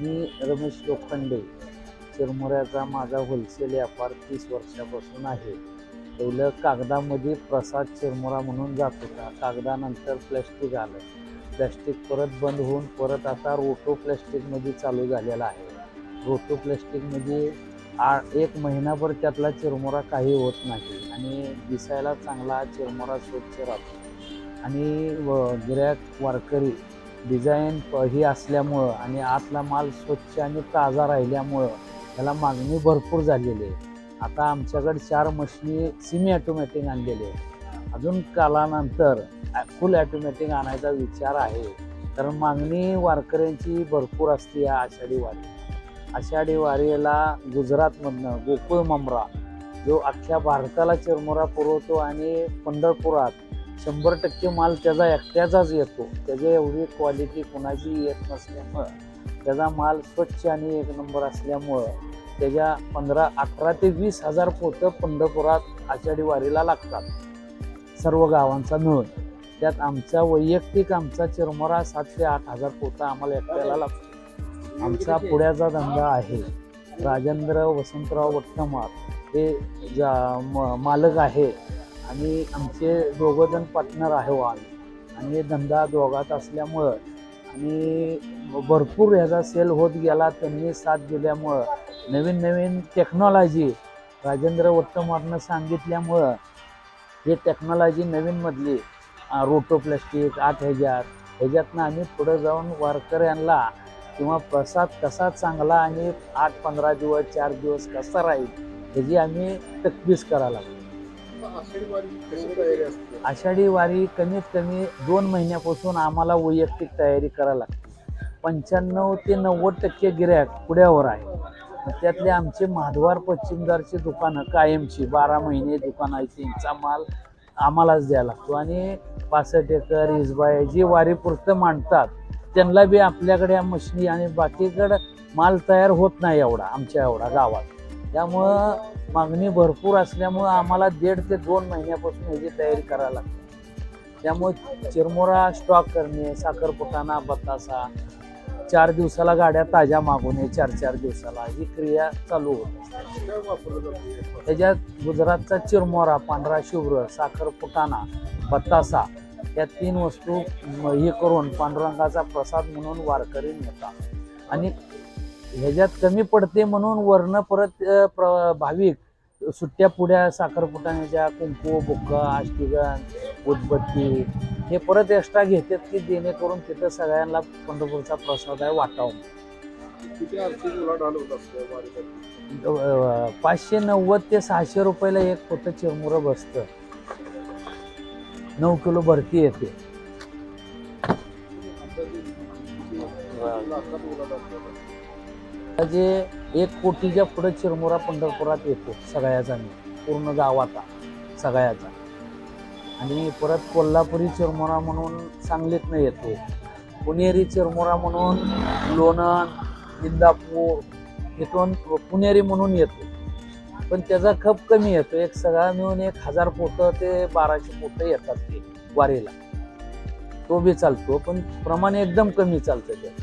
मी रमेश लोखंडे चिरमुऱ्याचा माझा होलसेल व्यापार तीस वर्षापासून आहे. पहिलं कागदामध्ये प्रसाद चिरमुरा म्हणून जात होता. कागदानंतर प्लॅस्टिक आलं. प्लॅस्टिक परत बंद होऊन परत आता रोटो प्लॅस्टिकमध्ये चालू झालेला आहे. रोटो प्लॅस्टिकमध्ये आ एक महिनाभर त्यातला चिरमुरा काही होत नाही आणि दिसायला चांगला चिरमुरा स्वच्छ राहतो. आणि व गिऱ्हाईक वारकरी डिझाईन प- ही असल्यामुळं आणि आतला माल स्वच्छ आणि ताजा राहिल्यामुळं त्याला मागणी भरपूर झालेली आहे. आता आमच्याकडे चार मशिनी सिमी ॲटोमॅटिक आणलेले आहे अजून कालानंतर फुल ॲटोमॅटिक आणायचा विचार आहे. कारण मागणी वारकऱ्यांची भरपूर असते या आषाढी वारी. आषाढी वारीला गुजरातमधनं गोकुळ ममरा जो अख्ख्या भारताला चिरमुरा पुरवतो आणि पंढरपुरात शंभर टक्के माल त्याचा एकट्याचाच येतो. त्याची एवढी क्वालिटी कोणाची येत नसल्यामुळं त्याचा माल स्वच्छ आणि एक नंबर असल्यामुळं त्याच्या पंधरा अठरा ते वीस हजार पोतं पंढरपुरात आषाढी वारीला लागतात. सर्व गावांचा मिळून. त्यात आमचा वैयक्तिक आमचा चिरमरा सात ते आठ हजार पोतं आम्हाला एकट्याला लागतो आमचा पुण्याचा धंदा आहे. राजेंद्र वसंतराव वट्टमार हे जा म- मालक आहे आणि आमचे दोघंजण पार्टनर आहे वाल आणि धंदा दोघात असल्यामुळं आणि भरपूर ह्याचा सेल होत गेला त्यांनी साथ दिल्यामुळं. नवीन नवीन टेक्नॉलॉजी राजेंद्र वट्टमारनं सांगितल्यामुळं हे टेक्नॉलॉजी नवीनमधली रोटो प्लॅस्टिक आठ ह्याच्यात. ह्याच्यातनं आम्ही पुढं जाऊन वारकऱ्यांना किंवा प्रसाद कसा चांगला आणि आठ पंधरा दिवस चार दिवस कसा राहील ह्याची आम्ही तकबीस करायला लागलो. आषाढी वारी कमीत कमी दोन महिन्यापासून आम्हाला वैयक्तिक तयारी करायला लागते. पंच्याण्णव ते नव्वद टक्के गिऱ्हाईक पुढ्यावर आहे. मग त्यातले आमचे महाद्वार पश्चिमदारचे दुकानं कायमची बारा महिने दुकान आहे त्यांचा माल आम्हालाच द्यायला लागतो. आणि पासष्ट एकर इजबाय जी वारी पुरतं मांडतात त्यांना बी आपल्याकडे या मशिनी आणि बाकीकडं माल तयार होत नाही एवढा आमच्या एवढा गावात. त्यामुळं मागणी भरपूर असल्यामुळं आम्हाला दीड ते दोन महिन्यापासून ह्याची तयारी करायला लागते. त्यामुळे चिरमुरा स्टॉक करणे साखरपुटाणा बतासा चार दिवसाला गाड्या ताज्या मागवणे चार चार दिवसाला ही क्रिया चालू होते. त्याच्यात गुजरातचा चिरमोरा पांढरा शुभ्र साखरपुटाणा बतासा या तीन वस्तू हे करून पांडुरंगाचा प्रसाद म्हणून वारकरी नेतात. आणि ह्याच्यात कमी पडते म्हणून वर्ण परत प्र भाविक सुट्ट्या पुड्या साखरपुटाण्याच्या कुंकू बुक्का आष्टीगन उदबत्ती हे परत एक्स्ट्रा घेतात की जेणेकरून तिथं सगळ्यांना पंढरपूरचा प्रसाद आहे वाटावं. पाचशे नव्वद ते सहाशे रुपयाला एक पोतं चिरमुरं बसतं. नऊ किलो भरती येते. जे एक कोटीच्या पुढे चिरमुरा पंढरपुरात येतो सगळ्याचा मी पूर्ण गावाचा सगळ्याचा. आणि परत कोल्हापुरी चिरमुरा म्हणून सांगलीतनं येतो पुणेरी चिरमुरा म्हणून लोणंद इंदापूर इथून पुणेरी म्हणून येतो. पण त्याचा खप कमी येतो. एक सगळा मिळून एक हजार पोतं ते बाराशे पोतं येतात ते वारीला. तो बी चालतो पण प्रमाण एकदम कमी चालतं ते